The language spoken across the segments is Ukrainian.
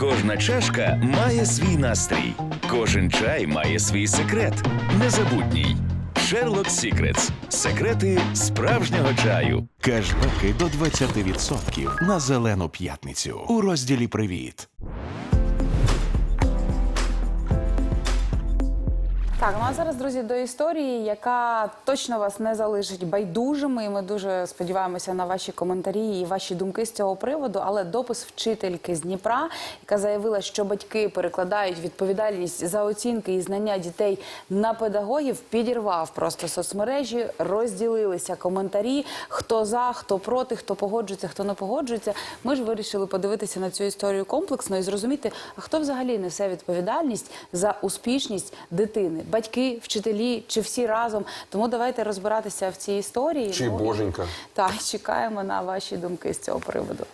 Кожна чашка має свій настрій, кожен чай має свій секрет. Незабутній. Sherlock Secrets. Секрети справжнього чаю. Кешбеки до 20% на зелену п'ятницю у розділі Привіт. Так, ну а зараз, друзі, до історії, яка точно вас не залишить байдужими. Ми дуже сподіваємося на ваші коментарі і ваші думки з цього приводу. Але допис вчительки з Дніпра, яка заявила, що батьки перекладають відповідальність за оцінки і знання дітей на педагогів, підірвав просто соцмережі, розділилися коментарі, хто за, хто проти, хто погоджується, хто не погоджується. Ми ж вирішили подивитися на цю історію комплексно і зрозуміти, а хто взагалі несе відповідальність за успішність дитини, батьки, вчителі чи всі разом. Тому давайте розбиратися в цій історії. Чи боженька? Так, чекаємо на ваші думки з цього приводу.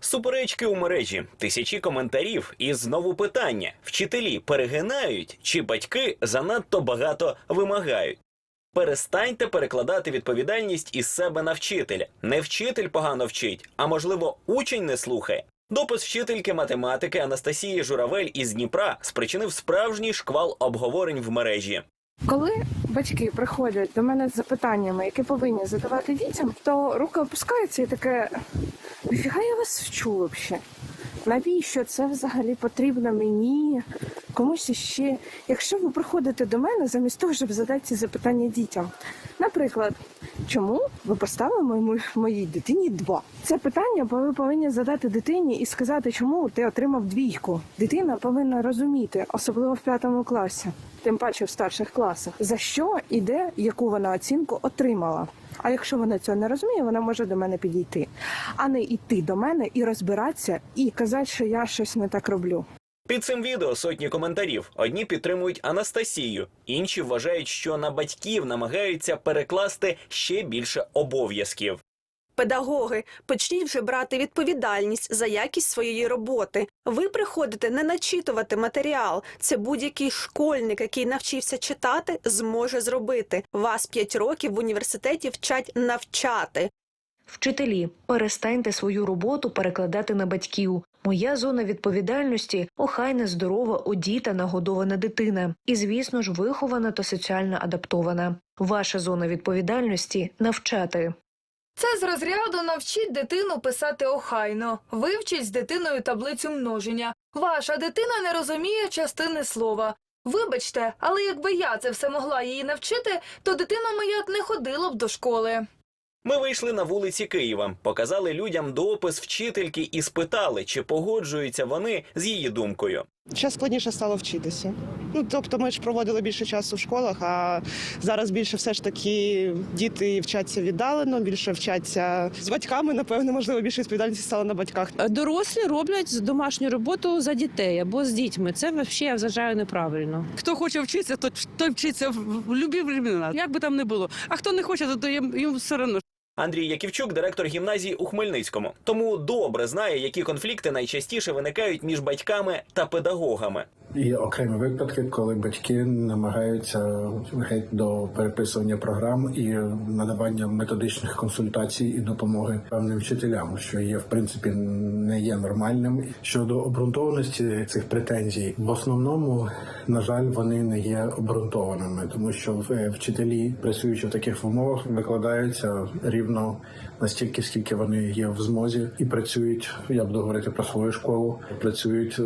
Суперечки у мережі, тисячі коментарів і знову питання: вчителі перегинають чи батьки занадто багато вимагають. Перестаньте перекладати відповідальність із себе на вчителя. Не вчитель погано вчить, а можливо, учень не слухає. Допис вчительки математики Анастасії Журавель із Дніпра спричинив справжній шквал обговорень в мережі. Коли батьки приходять до мене з запитаннями, які повинні задавати дітям, то рука опускається і таке нафіга я вас вчу взагалі? Навіщо це взагалі потрібно мені? Комусь іще? Якщо ви приходите до мене замість того, щоб задати ці запитання дітям. Наприклад, чому ви поставили моїй дитині два? Це питання ви повинні задати дитині і сказати, чому ти отримав двійку. Дитина повинна розуміти, особливо в п'ятому класі, тим паче в старших класах, за що і де яку вона оцінку отримала. А якщо вона цього не розуміє, вона може до мене підійти, а не йти до мене і розбиратися, і казати, що я щось не так роблю. Під цим відео сотні коментарів. Одні підтримують Анастасію, інші вважають, що на батьків намагаються перекласти ще більше обов'язків. Педагоги, почніть вже брати відповідальність за якість своєї роботи. Ви приходите не начитувати матеріал. Це будь-який школьник, який навчився читати, зможе зробити. Вас п'ять років в університеті вчать навчати. Вчителі, перестаньте свою роботу перекладати на батьків. Моя зона відповідальності охайна, здорова, одіта, нагодована дитина. І, звісно ж, вихована та соціально адаптована. Ваша зона відповідальності навчати. Це з розряду навчіть дитину писати охайно, вивчіть з дитиною таблицю множення. Ваша дитина не розуміє частини слова. Вибачте, але якби я це все могла її навчити, то дитина моя не ходила б до школи. Ми вийшли на вулиці Києва, показали людям допис вчительки і спитали, чи погоджуються вони з її думкою. Ще складніше стало вчитися. Ну тобто, ми ж проводили більше часу в школах, а зараз більше все ж таки діти вчаться віддалено, більше вчаться з батьками. Напевно, можливо, більше відповідальності стало на батьках. Дорослі роблять домашню роботу за дітей або з дітьми. Це взагалі я вважаю неправильно. Хто хоче вчитися, то той вчиться в будь-які времена, як би там не було. А хто не хоче, то їм, їм все одно. Андрій Яківчук, директор гімназії у Хмельницькому, тому добре знає, які конфлікти найчастіше виникають між батьками та педагогами. Є окремі випадки, коли батьки намагаються геть до переписування програм і надавання методичних консультацій і допомоги певним вчителям, що є в принципі не є нормальним. Щодо обґрунтованості цих претензій, в основному, на жаль, вони не є обґрунтованими, тому що е, вчителі, працюючи в таких умовах, викладаються рівно настільки, скільки вони є в змозі, і працюють. Я буду говорити про свою школу. Працюють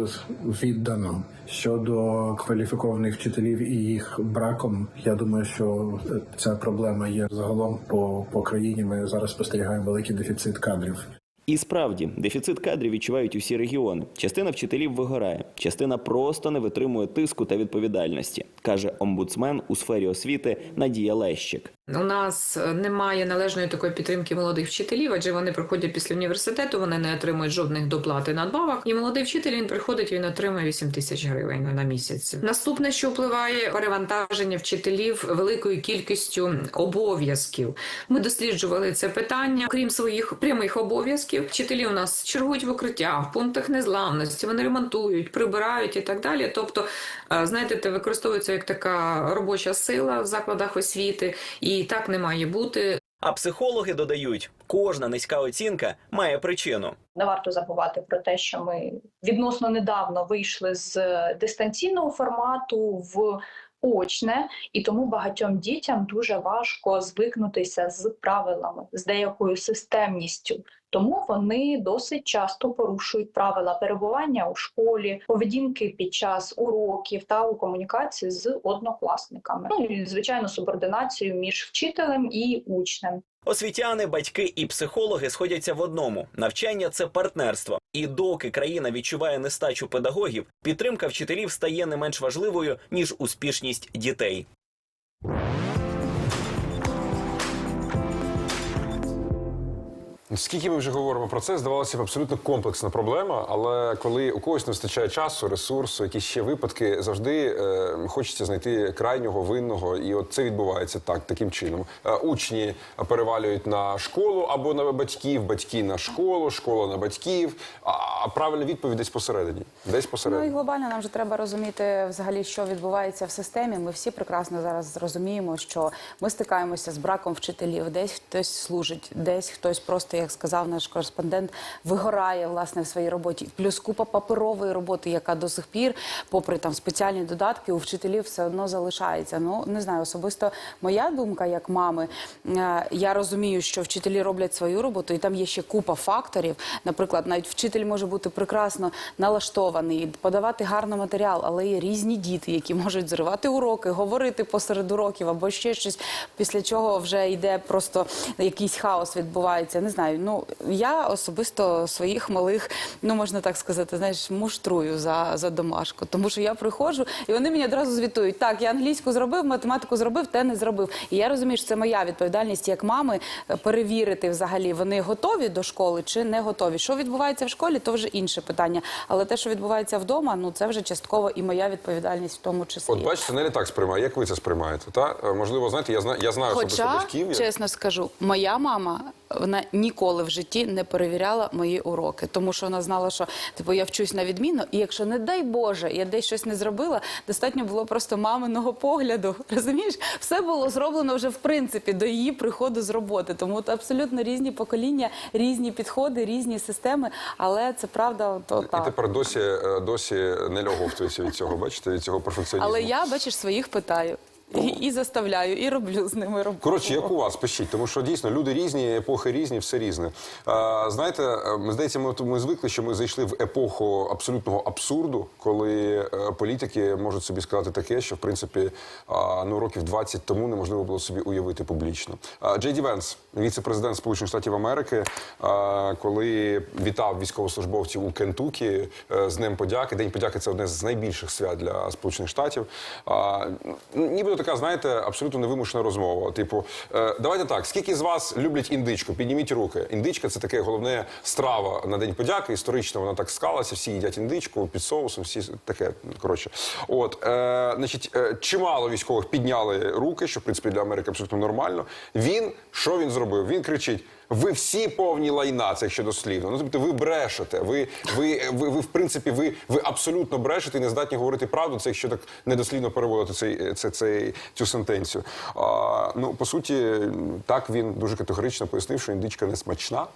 віддано щодо кваліфікованих вчителів і їх браком. Я думаю, що ця проблема є загалом по, по країні. Ми зараз спостерігаємо великий дефіцит кадрів. І справді, дефіцит кадрів відчувають усі регіони. Частина вчителів вигорає, частина просто не витримує тиску та відповідальності, каже омбудсмен у сфері освіти Надія Лещик. У нас немає належної такої підтримки молодих вчителів, адже вони приходять після університету, вони не отримують жодних доплат і надбавок. І молодий вчитель він приходить, він отримує 8 тисяч гривень на місяць. Наступне, що впливає, перевантаження вчителів великою кількістю обов'язків. Ми досліджували це питання. Крім своїх прямих обов'язків, вчителі у нас чергують в укриттях, в пунктах незламності, вони ремонтують, прибирають і так далі. Тобто, е, знаєте, це використовується як така робоча сила в закладах освіти. І так не має бути. А психологи додають, кожна низька оцінка має причину. Не варто забувати про те, що ми відносно недавно вийшли з е, дистанційного формату в очне, і тому багатьом дітям дуже важко звикнутися з правилами, з деякою системністю. Тому вони досить часто порушують правила перебування у школі, поведінки під час уроків та у комунікації з однокласниками. Ну і звичайно, субординацію між вчителем і учнем. Освітяни, батьки і психологи сходяться в одному: навчання це партнерство. І доки країна відчуває нестачу педагогів, підтримка вчителів стає не менш важливою ніж успішність дітей. Скільки ми вже говоримо про це, здавалося б, абсолютно комплексна проблема. Але коли у когось не вистачає часу, ресурсу, якісь ще випадки, завжди е, хочеться знайти крайнього винного, і от це відбувається так, таким чином. Е, учні перевалюють на школу або на батьків, батьки на школу, школа на батьків. А, правильна відповідь десь посередині. Десь Ну і глобально нам вже треба розуміти взагалі, що відбувається в системі. Ми всі прекрасно зараз розуміємо, що ми стикаємося з браком вчителів. Десь хтось служить, десь хтось просто, як сказав наш кореспондент, вигорає власне в своїй роботі. Плюс купа паперової роботи, яка до сих пір, попри там спеціальні додатки, у вчителів все одно залишається. Ну не знаю, особисто моя думка, як мами, е, я розумію, що вчителі роблять свою роботу, і там є ще купа факторів. Наприклад, навіть вчитель може бути прекрасно налаштований, подавати гарно матеріал, але є різні діти, які можуть зривати уроки, говорити посеред уроків або ще щось, після чого вже йде просто якийсь хаос відбувається. Не знаю. Ну я особисто своїх малих, ну можна так сказати, знаєш, муштрую за, за домашку, тому що я приходжу, і вони мені одразу звітують: так, я англійську зробив, математику зробив, те не зробив. І я розумію, що це моя відповідальність як мами е, перевірити взагалі, вони готові до школи чи не готові. Що відбувається в школі, то вже інше питання. Але те, що відбувається вдома, ну це вже частково і моя відповідальність в тому числі. От бачите, не так сприймає. Як ви це сприймаєте? Та Е, можливо, знаєте, я знаю, я знаю особисто Хоча, батьків. я- чесно скажу, моя мама вона ніколи в житті не перевіряла мої уроки, тому що вона знала, що типу я вчусь на відміну, і якщо не дай Боже, я десь щось не зробила, достатньо було просто маминого погляду. Розумієш, все було зроблено вже в принципі до її приходу з роботи. Тому от абсолютно різні покоління, різні підходи, різні системи. Але це правда, то І так. тепер досі, е, досі не льоговтується від цього, бачите, від цього перфекціонізму. Але я, бачиш, своїх питаю і, і заставляю, і роблю з ними роботу. Коротше, як у вас пишіть, тому що дійсно люди різні, епохи різні, все різне. А, знаєте, ми здається, ми, ми звикли, що ми зайшли в епоху абсолютного абсурду, коли е, політики можуть собі сказати таке, що в принципі а, ну років 20 тому неможливо було собі уявити публічно. А, Джей Ді Венс, віце-президент Сполучених Штатів Америки, а, коли вітав військовослужбовців у Кентукі е, з Днем подяки. День подяки це одне з найбільших свят для Сполучених Штатів. А, ну, нібито така, знаєте, абсолютно невимушена розмова. Типу, е, давайте так, скільки з вас люблять індичку? Підніміть руки. Індичка це таке головне страва на День подяки. Історично вона так склалася. Всі їдять індичку під соусом, всі таке. Коротше, от е, значить, е, чимало військових підняли руки, що в принципі для Америки абсолютно нормально. Він що він зробив? Він кричить. Ви всі повні лайна, це якщо дослівно. Ну тобто ви брешете. Ви, ви, ви, ви в принципі, ви, ви абсолютно брешете і не здатні говорити правду. Це якщо так недослівно переводити цей, це, цей, цю сентенцію. А, ну по суті, так він дуже категорично пояснив, що індичка не смачна.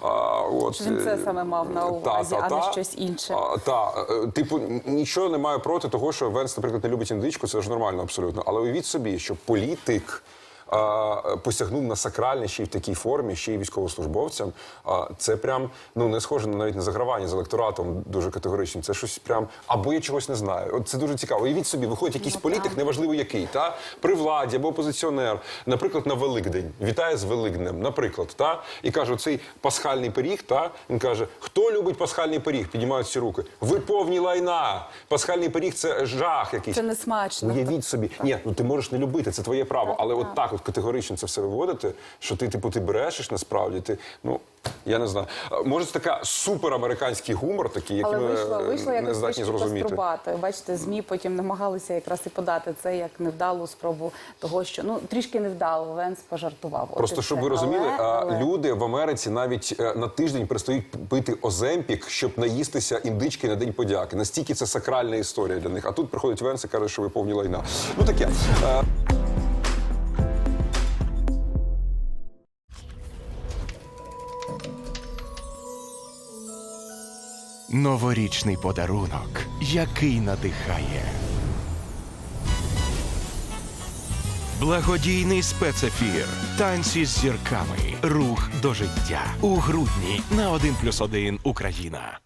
А, от, він це е, саме мав на увазі, та, а не та. щось інше. А, та, е, типу, нічого не маю проти того, що Венс, наприклад, не любить індичку, це ж нормально абсолютно. Але уявіть собі, що політик. А, Посягнув на сакральне ще й в такій формі, ще й військовослужбовцям. А це прям ну не схоже на навіть на загравання з електоратом дуже категоричним. Це щось прям або я чогось не знаю. От це дуже цікаво. Уявіть собі, виходить якийсь політик, неважливо який, та при владі або опозиціонер, наприклад, на Великдень вітає з Великднем, наприклад, та і каже: оцей пасхальний пиріг. Та він каже: Хто любить пасхальний пиріг? Піднімають всі руки. Ви повні лайна. Пасхальний пиріг це жах якийсь. Це не смачно. Уявіть собі, ні, ну ти можеш не любити, це твоє право, але от так, от категорично це все виводити, що ти, типу, ти брешеш насправді. Ти ну я не знаю. Може, це така суперамериканський гумор, такий, який Але ми вийшло, вийшло е, не здатні зрозуміти. пострубати. Бачите, змі потім намагалися якраз і подати це як невдалу спробу того, що ну трішки невдало. Венс пожартував. От Просто і щоб все. ви розуміли, Але- а, але- люди в Америці навіть е, на тиждень перестають пити оземпік, щоб наїстися індички на день подяки. Настільки це сакральна історія для них. А тут приходить Венс і каже, що ви повні лайна. Ну таке. Е, Новорічний подарунок, який надихає. Благодійний спецефір. Танці з зірками. Рух до життя. У грудні на 1+,1 Україна.